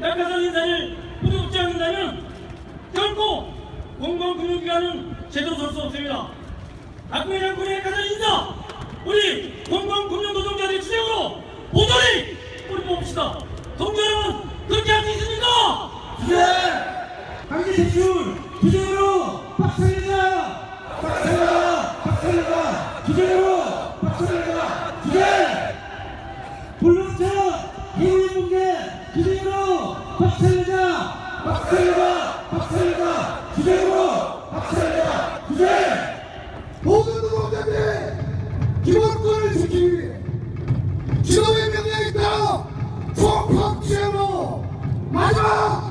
낙하산 인사를 뿌리지 않는다면 결코 공공금융기관은 제대로 설 수 없습니다. 박근혜 정권의 낙하산 인사 우리 공공금융노동자들의 주장으로 모조리 뿌려봅시다. 동조 여러분 그렇게 할 수 있습니까? 네! 강제 대출 주제로 박살이다! 박살이다! 박살이다! 주제로 박살이다! 주제! 불륜차 해외 문제 주제! 박살내자! 박살내자! 박살내자! 규정으로 박살내자! 규정! 모든 노동자들의 기본권을 지키기 위해 지도의 명령에 따라 총파업체로 마지막